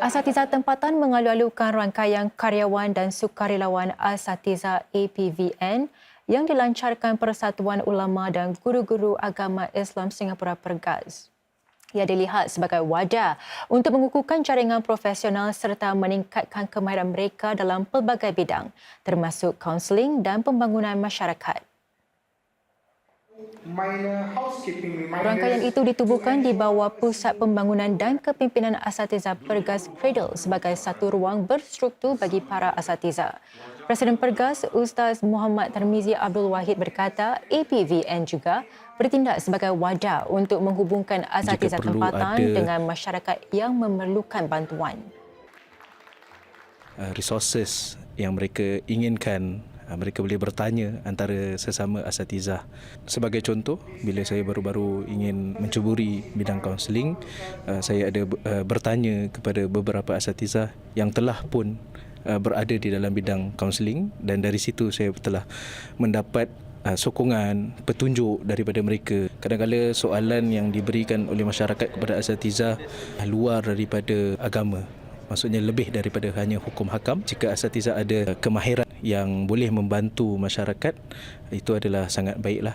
Asatiza tempatan mengalu-alukan rangkaian karyawan dan sukarelawan Asatiza APVN yang dilancarkan Persatuan Ulama dan Guru-Guru Agama Islam Singapura Pergaz. Ia dilihat sebagai wadah untuk mengukuhkan jaringan profesional serta meningkatkan kemahiran mereka dalam pelbagai bidang termasuk kaunseling dan pembangunan masyarakat. Rangkaian itu ditubuhkan di bawah Pusat Pembangunan dan Kepimpinan Asatiza Pergas Cradle sebagai satu ruang berstruktur bagi para asatiza. Presiden Pergas Ustaz Muhammad Tarmizi Abdul Wahid berkata APVN juga bertindak sebagai wadah untuk menghubungkan asatiza tempatan ada- dengan masyarakat yang memerlukan bantuan. uh, resources yang mereka inginkan mereka boleh bertanya antara sesama asatizah. Sebagai contoh, bila saya baru-baru ingin mencuburi bidang kaunseling, uh, saya ada uh, bertanya kepada beberapa asatizah yang telah pun berada di dalam bidang kaunseling dan dari situ saya telah mendapat sokongan, petunjuk daripada mereka. Kadang-kadang soalan yang diberikan oleh masyarakat kepada asatizah luar daripada agama maksudnya lebih daripada hanya hukum hakam. Jika asatiza ada kemahiran yang boleh membantu masyarakat itu adalah sangat baiklah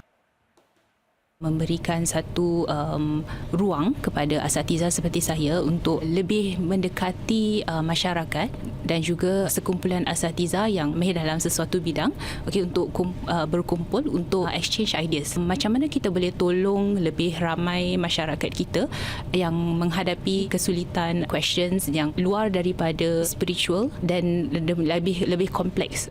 memberikan satu um, ruang kepada asatiza seperti saya untuk lebih mendekati uh, masyarakat dan juga sekumpulan asatiza yang mahir dalam sesuatu bidang okey untuk kum, uh, berkumpul untuk uh, exchange ideas. Macam mana kita boleh tolong lebih ramai masyarakat kita yang menghadapi kesulitan questions yang luar daripada spiritual dan lebih lebih kompleks